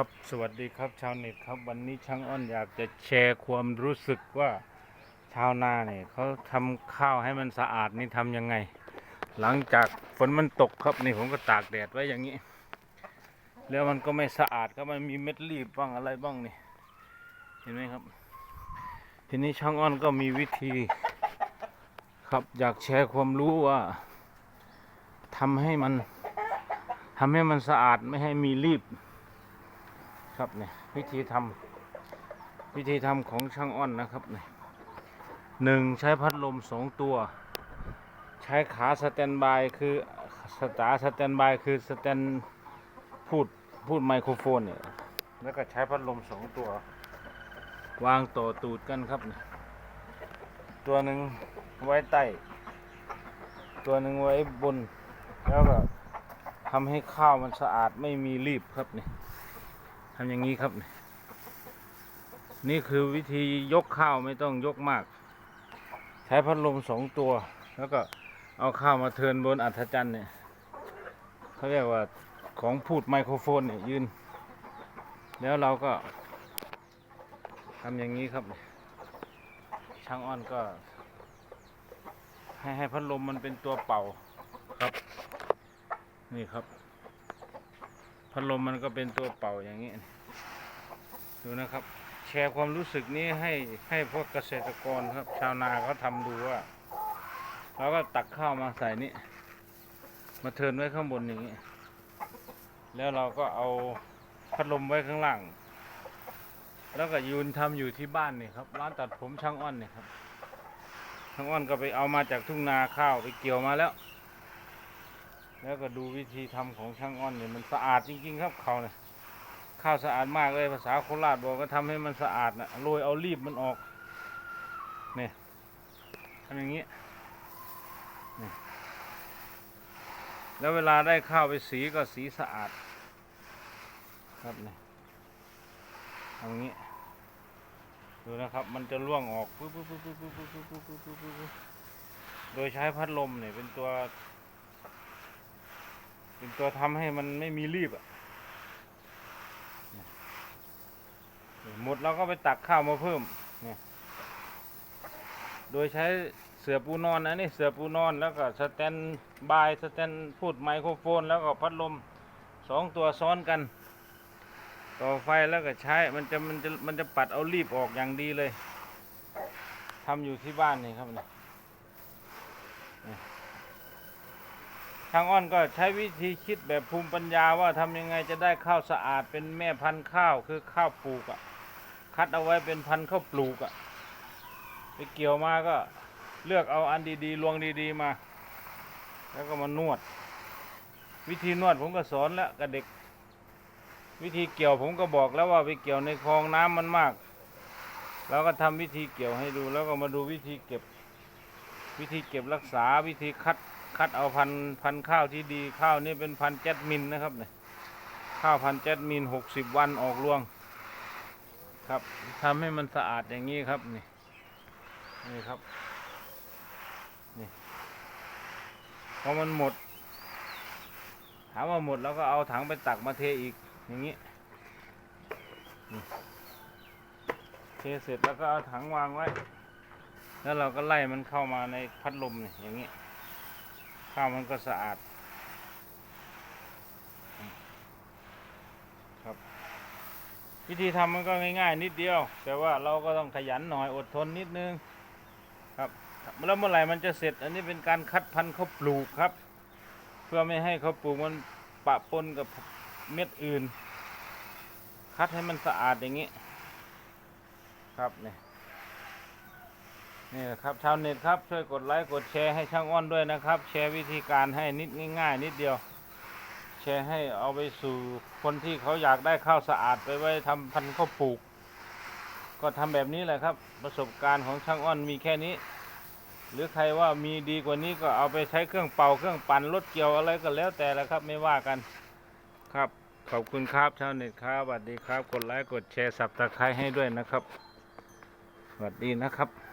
ครับสวัสดีครับชาวเน็ตครับวันนี้ช่างอ้อนอยากจะแชร์ความรู้สึกว่าชาวนาเนี่ยเขาทำข้าวให้มันสะอาดนี่ทำยังไง หลังจากฝนมันตกครับนี่ผมก็ตากแดดไว้อย่างนี้ แล้วมันก็ไม่สะอาดครับมันมีเม็ดรีบบ้างอะไรบ้างนี่เห็นไหมครับ ทีนี้ช่างอ้อนก็มีวิธี ครับอยากแชร์ความรู้ว่าทำให้มันทำให้มันสะอาดไม่ให้มีรีบ ครับเนี่ยวิธีทำวิธีทำของช่างอ้อนนะครับเนี่ยหนึ่งใช้พัดลมสองตัว ใช้ขาสแตนบายคือสตาสแตนบายคือสแตนพูดพูดไมโครโฟนเนี่ยแล้วก็ใช้พัดลมสองตัว วางต่อตูดกันครับเนี่ยตัวหนึ่งไว้ใต้ ตัวหนึ่งไว้บน แล้วก็ทำให้ข้าวมันสะอาดไม่มีรีบครับเนี่ย ทำอย่างนี้ครับ นี่คือวิธียกข้าวไม่ต้องยกมาก ใช้พัดลมสองตัว แล้วก็เอาข้าวมาเทินบนอัฐจันทร์เนี่ยเขาเรียกว่าของพูดไมโครโฟนเนี่ยยืน แล้วเราก็ทำอย่างนี้ครับ ช่างอ้อนก็ ให้ให้พัดลมมันเป็นตัวเป่าครับ นี่ครับ พัดลมมันก็เป็นตัวเป่าอย่างนี้ดูนะครับ แชร์ความรู้สึกนี้ให้ให้พวกเกษตรกรครับ ชาวนาเขาทำดูว่าเราก็ตักข้าวมาใส่นี่มาเทินไว้ข้างบนอย่างนี้ แล้วเราก็เอาพัดลมไว้ข้างล่าง แล้วก็ยืนทำอยู่ที่บ้านนี่ครับ ร้านตัดผมช่างอ้อนนี่ครับช่างอ้อนก็ไปเอามาจากทุ่งนาข้าวไปเกี่ยวมาแล้ว แล้วก็ดูวิธีทำของช่างอ้อนเนี่ยมันสะอาดจริง ๆ ครับเขาเนี่ยข้าวสะอาดมากเลยภาษาโคราชบอกก็ทำให้มันสะอาดนะโรยเอารีบมันออกเนี่ยทำอย่างนี้นี่แล้วเวลาได้ข้าวไปสีก็สีสะอาด ครับเนี่ยทำอย่างนี้ดูนะครับ มันจะล่วงออกปุ๊บปุ๊บปุ๊บปุ๊บปุ๊บปุ๊บปุ๊บปุ๊บปุ๊บโดยใช้พัดลมเนี่ยเป็นตัว เป็นตัวทำให้มันไม่มีรีบอะเนี่ยหมดเราก็ไปตักข้าวมาเพิ่มเนี่ยโดยใช้เสือปูนอนนะนี่เสือปูนอนแล้วก็สแตนบายสแตนพูดไมโครโฟน แล้วก็พัดลมสองตัวซ้อนกัน ต่อไฟแล้วก็ใช้มันจะมันจะมันจะปัดเอารีบออกอย่างดีเลยทำอยู่ที่บ้านนี่ครับเนี่ยางอ้อนก็ใช้วิธีคิดแบบภูมิปัญญาว่าทำยังไงจะได้ข้าวสะอาดเป็นแม่พันธุ์ข้าวคือข้าวปลูกอะ่ะ คัดเอาไว้เป็นพันธุ์ข้าวปลูกอะ่ะไปเกี่ยวมาก็เลือกเอาอันดีๆ ลวงดีๆมา แล้วก็มานวด วิธีนวดผมก็สอนแล้วกับเด็ก วิธีเกี่ยวผมก็บอกแล้วว่าไปเกี่ยวในคลองน้ำมันมากแล้วก็ทำวิธีเกี่ยวให้ดูแล้วก็มาดูวิธีเก็บ วิธีเก็บรักษาวิธีคัด คัดเอาพันพันข้าวที่ดีข้าวนี่เป็นพันธุ์แจดมินนะครับเนี่ยข้าวพันธุ์แจดมินหกสิบวันออกรวง ครับทำให้มันสะอาดอย่างนี้ครับนี่นี่ครับนี่พอมันหมดถามว่าหมดแล้วก็เอาถังไปตักมาเทอีกอย่างนี้นเทเสร็จแล้วก็เอาถังวางไว้ แล้วเราก็ไล่มันเข้ามาในพัดลมเนี่ยอย่างนี้ ข้าวมันก็สะอาด ครับ วิธีทำมันก็ง่าย ๆ นิดเดียว แต่ว่าเราก็ต้องขยันหน่อยอดทนนิดนึง ครับแล้วเมื่อไหร่มันจะเสร็จ อันนี้เป็นการคัดพันธุ์เขาปลูกครับ เพื่อไม่ให้เขาปลูกมันปะปนกับเม็ดอื่น คัดให้มันสะอาดอย่างนี้ ครับเนี่ย นี่แหละครับชาวเน็ตครับช่วยกดไลค์กดแชร์ให้ช่างอ้อนด้วยนะครับ แชร์วิธีการให้นิดง่ายๆนิดเดียว แชร์ให้เอาไปสู่คนที่เขาอยากได้ข้าวสะอาดไปไว้ทำพันธุ์ข้าวปลูก ก็ทำแบบนี้แหละครับ ประสบการณ์ของช่างอ้อนมีแค่นี้ หรือใครว่ามีดีกว่านี้ก็เอาไปใช้เครื่องเป่าเครื่องปั่นรถเกี่ยวอะไรก็แล้วแต่ละครับไม่ว่ากันครับขอบคุณครับชาวเน็ตครับสวัสดีครับ กดไลค์กดแชร์สับตะไคร้ให้ด้วยนะครับสวัสดีนะครับ